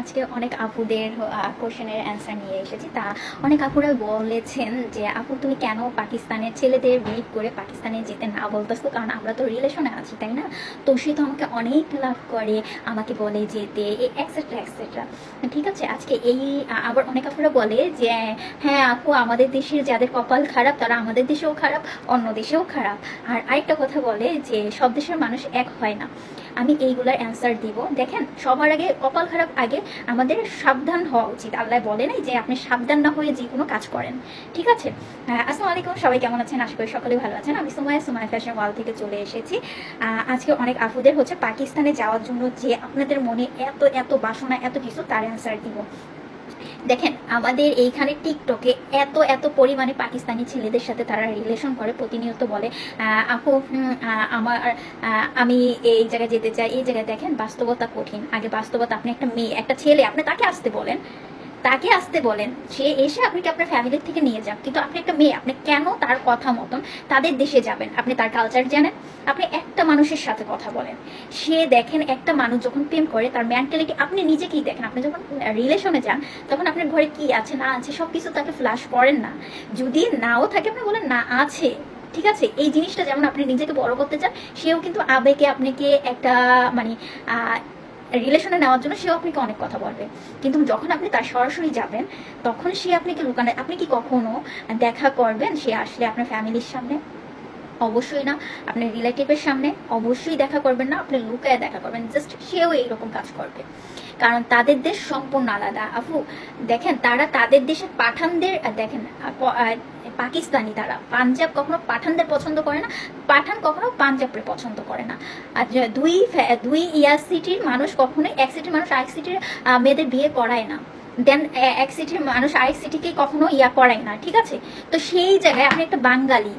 আজকে অনেক আপুদের কোশ্চেনের অ্যান্সার নিয়ে এসেছি। তা অনেক আপুরা বলেছেন যে, আপু, তুমি কেন পাকিস্তানের ছেলেদের বিয়ে করে পাকিস্তানে যেতে না বলতেছো? কারণ আমরা তো রিলেশনে আছি, তাই না? তো সে তো আমাকে অনেক লাভ করে, আমাকে বলে যেতে এক্সেট্রা এক্সেট্রা ঠিক আছে, আজকে এই আবার অনেক আপুরা বলে যে হ্যাঁ আপু, আমাদের দেশের যাদের কপাল খারাপ, তারা আমাদের দেশেও খারাপ, অন্য দেশেও খারাপ। আর আরেকটা কথা বলে যে, সব দেশের মানুষ এক হয় না। আমি এইগুলার অ্যান্সার দিব। দেখেন, সবার আগে, কপাল খারাপ আগে আমাদের সাবধান হওয়া উচিত। আল্লাহ বলে নাই যে, আপনি সাবধান না হয়ে যে কোনো কাজ করেন। ঠিক আছে? আসসালামু আলাইকুম, সবাই কেমন আছেন? আশা করি সকলে ভালো আছেন। আমি সুমায়া সুমায়া ফ্যাশন ওয়াল থেকে চলে এসেছি। আজকে অনেক আফুদের হচ্ছে পাকিস্তানে যাওয়ার জন্য যে আপনাদের মনে এত এত বাসনা, এত কিছু, তার অ্যান্সার দিব। দেখেন, আমাদের এইখানে টিকটকে এত এত পরিমাণে পাকিস্তানি ছেলেদের সাথে তারা রিলেশন করে, প্রতিনিয়ত বলে আপু আমার আমি এই জায়গায় যেতে চাই, এই জায়গায় দেখেন, বাস্তবতা কঠিন। আগে বাস্তবতা, আপনি একটা মেয়ে, একটা ছেলে, আপনি তাকে আসতে বলেন তাকে আসতে বলেন, সে এসে আপনাকে আপনার ফ্যামিলির থেকে নিয়ে যান কিন্তু আপনি একটা মেয়ে, আপনি কেন তার কথা মতন তাদের দেশে যাবেন? আপনি তার কালচার জানেন? আপনি একটা মানুষের সাথে কথা বলেন। সে দেখেন একটা মানুষ যখন প্রেম করে, তার মেন্টালিটি আপনি নিজেকেই দেখেন। আপনি যখন রিলেশনে যান, তখন আপনার ঘরে কি আছে, না আছে সব কিছু তাকে ফ্ল্যাশ করেন না। যদি নাও থাকে, আপনি বলেন, না, আছে। ঠিক আছে? এই জিনিসটা যেমন আপনি নিজেকে বড় করতে চান, সেও কিন্তু আবেগে আপনাকে একটা মানে রিলেশনে নেওয়ার জন্য সেও আপনাকে অনেক কথা বলবে। কিন্তু যখন আপনি তার সরাসরি যাবেন, তখন সে আপনাকে লুকানো আপনি কি কখনো দেখা করবেন? সে আসলে আপনার ফ্যামিলির সামনে? অবশ্যই না। আপনার রিলেটিভের সামনে? অবশ্যই দেখা করবেন না। আপনি লুকায় দেখা করবেন। জাস্ট সেও এইরকম কাজ করবে। কারণ তাদের দেশ সম্পূর্ণ আলাদা। আপু, দেখেন, তারা তাদের দেশের পাঠানদের দেখেন পাকিস্তানি তারা। পাঞ্জাব কখনো পাঠানদের পছন্দ করে না, পাঠান কখনো পাঞ্জাবকে পছন্দ করে না। আর দুই দুই ইয়ার সিটির মানুষ কখনোই, এক সিটির মানুষ আরেক সিটির মেয়েদের বিয়ে করায় না। দেন এক সিটির মানুষ আরেক সিটিকে কখনো ইয়া করায় না, ঠিক আছে? তো সেই জায়গায় আপনি একটা বাঙালি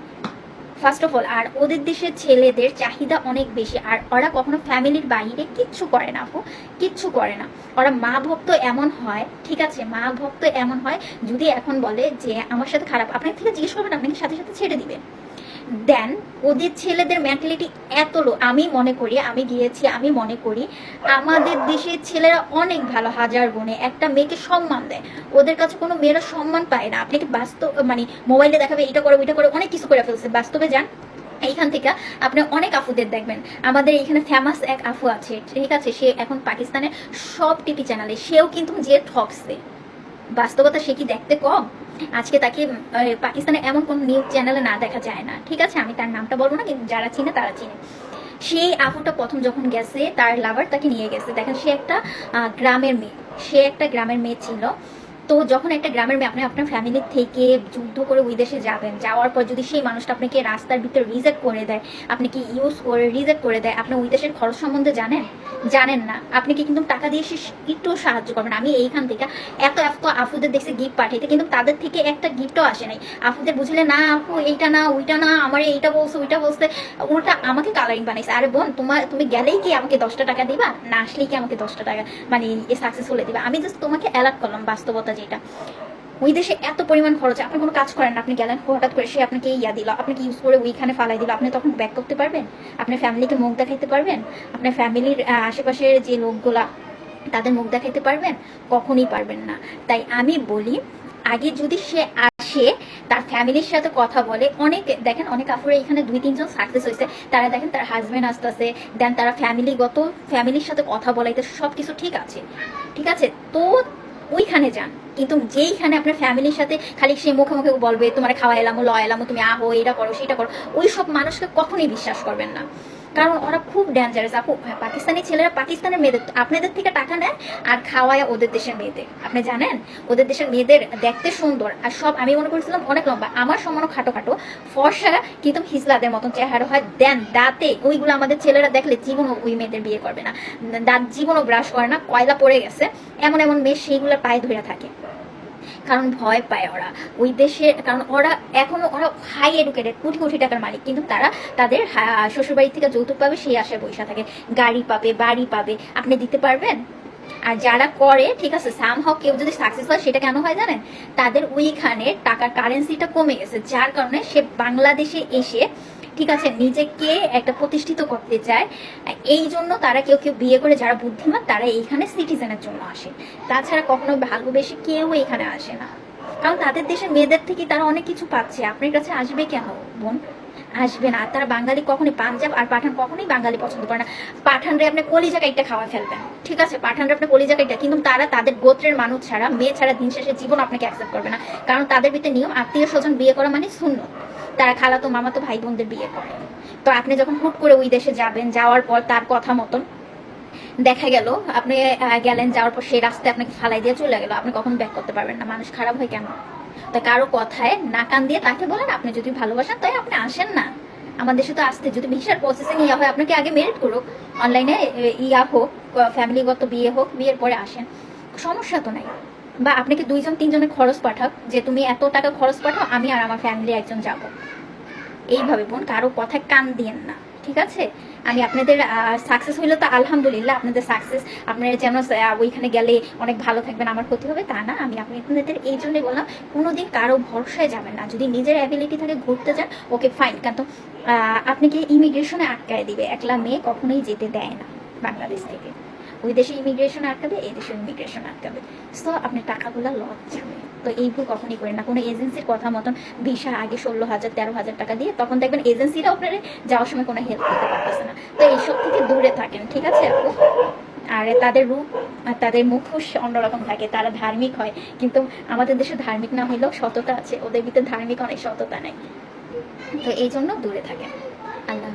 ফার্স্ট অফ অল আর ওদের দেশের ছেলেদের চাহিদা অনেক বেশি। আর ওরা কখনো ফ্যামিলির বাইরে কিচ্ছু করে না আপু, কিচ্ছু করে না। ওরা মা ভক্ত এমন হয়, ঠিক আছে, মা ভক্ত এমন হয়, যদি এখন বলে যে আমার সাথে খারাপ আপনার থেকে জিজ্ঞেস করবেন, আপনাকে সাথে সাথে ছেড়ে দিবে। দেন ওদের ছেলেদের মেন্টালিটি এত লো আমি মনে করি, আমি গিয়েছি, আমি মনে করি, আমাদের দেশের ছেলেরা অনেক ভালো, হাজার গুণে। একটা মেয়েকে সম্মান দেয়। ওদের কাছে কোনো মেয়েরা সম্মান পায় না। আপনাকে বাস্তব মানে মোবাইলে দেখাবে, এটা করো, ওইটা করো, অনেক কিছু করে ফেলছে। বাস্তবে যান, এইখান থেকে আপনি অনেক আফুদের দেখবেন। আমাদের এখানে ফেমাস এক আফু আছে, ঠিক আছে? সে এখন পাকিস্তানের সব টিভি চ্যানেলে সেও কিন্তু যে ঠকছে। বাস্তবতা সে কি দেখতে কম? আজকে তাকে পাকিস্তানে এমন কোন নিউজ চ্যানেলে না দেখা যায় না। ঠিক আছে? আমি তার নামটা বলব না, কিন্তু যারা চিনে তারা চিনে। সেই আহুটা প্রথম যখন গেছে, তার লাভার তাকে নিয়ে গেছে। দেখেন, সে একটা গ্রামের মেয়ে। সে একটা গ্রামের মেয়ে ছিল। তো যখন একটা গ্রামের মেয়ে আপনি আপনার ফ্যামিলি থেকে যুদ্ধ করে ওই দেশে যাবেন, যাওয়ার পর যদি সেই মানুষটা আপনাকে রাস্তার ভিতরে রিজেক্ট করে দেয়, আপনি কি ইউজ করে রিজেক্ট করে দেয়, আপনি ওই দেশের খরচ সম্বন্ধে জানেন? জানেন না। আপনি কি কিন্তু টাকা দিয়ে সে একটু সাহায্য করবেন আমি এইখান থেকে এত এত আফুদের দেখছি গিফট পাঠাইতে, কিন্তু তাদের থেকে একটা গিফটও আসে নাই। আফুদের বুঝলে, না আপু, এইটা না, ওইটা না, আমার এইটা বলছে, ওইটা বলছে। ওটা আমাকে কালারিং বানাইছে। আরে বোন, তোমার, তুমি গেলেই কি আমাকে দশটা টাকা দিবা? না আসলেই কি আমাকে দশটা টাকা মানে সাকসেস সাকসেসফুল দিবা? আমি জাস্ট তোমাকে অ্যালার্ট করলাম বাস্তবতা যেটা ওই দেশে এত পরিমাণ খরচ, আপনি কোনো কাজ করেন আপনি গেলেন, হঠাৎ করে সে আপনাকে ইয়া দিল আপনাকে ইউজ করে ওইখানে ফালাই দিল, আপনি তখন ব্যাক করতে পারবেন? আপনার ফ্যামিলিকে মুখ দেখাইতে পারবেন? আপনার ফ্যামিলির আশেপাশের যে লোকগুলা, তাদের মুখ দেখাইতে পারবেন? কখনই পারবেন না। তাই আমি বলি, আগে যদি সে আসে, তার ফ্যামিলির সাথে কথা বলে, অনেক, দেখেন, অনেক আপুরে এখানে দুই, তিনজন সাকসেস হয়েছে তারা দেখেন, তার হাজবেন্ড আসতেছে দেন তারা ফ্যামিলিগত ফ্যামিলির সাথে কথা বলাইতে সব কিছু ঠিক আছে। ঠিক আছে? তো ওইখানে যান। কিন্তু যেইখানে আপনার ফ্যামিলির সাথে খালি সে মুখে মুখে বলবে, তোমার খাওয়া এলামো ল এলামো তুমি আহো এটা করো সেটা করো ওই সব মানুষকে কখনোই বিশ্বাস করবেন না। কারণ ওরা খুব ডেঞ্জারাস আপু পাকিস্তানি ছেলেরা পাকিস্তানের মেয়েদের, আপনাদের থেকে টাকা নেয় আর খাওয়ায় ওদের দেশের মেয়েদের। আপনি জানেন? ওদের দেশের মেয়েদের দেখতে সুন্দর আর সব আমি মনে করেছিলাম অনেক লম্বা। আমার সমানও খাটো খাটো ফর্সা কিন্তু হিজলাদের মতন চেহারা হয় দেন দাঁতে। ওইগুলো আমাদের ছেলেরা দেখলে জীবনও ওই মেয়েদের বিয়ে করবে না। দাঁত জীবনও ব্রাশ করে না, কয়লা পড়ে গেছে। এমন এমন মেয়ে সেইগুলো পায়ে ধরে থাকে। কারণ ভয় পায় ওরা। ওই দেশের, কারণ ওরা এখনও ওরা হাই এডুকেটেড কোটি কোটি টাকার মালিক। কিন্তু তারা তাদের শ্বশুরবাড়ি থেকে যৌতুক পাবে, সেই আশায় বসে থাকে। গাড়ি পাবে, বাড়ি পাবে। আপনি দিতে পারবেন? আর যারা করে, ঠিক আছে সাম হাও কেউ যদি সাকসেস হয়, সেটা কেন হয় জানেন? তাদের ওইখানে টাকার কারেন্সিটা কমে গেছে। যার কারণে সে বাংলাদেশে এসে ঠিক আছে, নিজেকে একটা প্রতিষ্ঠিত করতে চায়। এই জন্য তারা কেউ কেউ বিয়ে করে যারা বুদ্ধিমান, তারা এইখানে সিটিজেনের জন্য আসে। তাছাড়া কখনো ভালোবেসে কেউ এখানে আসে না। কারণ তাদের দেশের মেয়েদের থেকে তারা অনেক কিছু পাচ্ছে। আপনার কাছে আসবে কেন, বোন? আসবে না। আর তারা বাঙালি কখনই পাঞ্জাব আর পাঠান কখনোই বাঙালি পছন্দ করে না। পাঠানরে আপনি কলিজা কাইটা খাওয়া ফেলবেন। ঠিক আছে, পাঠানরে আপনি কলিজা কাইটা কিন্তু তারা তাদের গোত্রের মানুষ ছাড়া, মেয়ে ছাড়া দিন শেষে জীবন আপনাকে অ্যাকসেপ্ট করবে না। কারণ তাদের ভিতরে নিয়ম, আত্মীয় স্বজন বিয়ে করা মানে শূন্য। তারা খালাতো মামাতো ভাই বোনদের বিয়ে করে। তো আপনি যখন হুট করে ওই দেশে যাবেন, যাওয়ার পর তার কথা মতন দেখা গেল, আপনি গেলেন, যাওয়ার পর সেই রাস্তায় আপনাকে ফালাই দিয়ে চলে গেল। আপনি কখন ব্যাক করতে পারবেন না, মানুষ খারাপ হয় কেন? তা কারও কথায় না কান দিয়ে তাকে বলেন, আপনি যদি ভালোবাসেন, তাই আপনি আসেন না। আমাদের দেশে তো আসতে, যদি ভিসার প্রসেসিং ইয়া হয়, আপনাকে আগে মেরিট করুক। অনলাইনে ইয়া হোক ফ্যামিলিগত বিয়ে হোক, বিয়ের পরে আসেন। সমস্যা তো নাই। বা আপনাকে দুইজন তিনজনের খরচ পাঠাক যে তুমি এত টাকা খরচ পাঠাও আমি আর আমার ফ্যামিলি একজন যাব। এইভাবে বোন কারও কথায় কান দিয়েন না ঠিক আছে? আমি আপনাদের সাকসেস হইলে তো আলহামদুলিল্লাহ আপনাদের সাকসেস আপনারা যেন ওইখানে গেলে অনেক ভালো থাকবেন আমার ক্ষতি হবে তা না আমি আপনি আপনাদের এই জন্যই বললাম কোনোদিন কারও ভরসায় যাবেন না। যদি নিজের অ্যাবিলিটি থাকে ঘুরতে যান ওকে ফাইন আহ, আপনাকে ইমিগ্রেশনে আটকায় দিবে একলা মেয়ে কখনোই যেতে দেয় না বাংলাদেশ থেকে। ওই দেশে ইমিগ্রেশন আটকাবে, এই দেশে ইমিগ্রেশন আটকাবে। সো আপনি টাকাগুলো লস যাবে। তো এই ভুল কখনই করেন না। কোনো এজেন্সির কথা মতন ভিসা আগে ষোলো হাজার, তেরো হাজার টাকা দিয়ে, তখন দেখবেন এজেন্সিরা আপনার যাওয়ার সময় কোনো হেল্প করতে পারতেছে না। তো এইসব থেকে দূরে থাকেন, ঠিক আছে আপু? আর তাদের রূপ, আর তাদের মুখোশ অন্যরকম থাকে। তারা ধার্মিক হয়, কিন্তু আমাদের দেশে ধার্মিক না হলেও সততা আছে। ওদের ভিতরে ধার্মিক অনেক সততা নেই। তো এই জন্য দূরে থাকেন। আল্লাহ।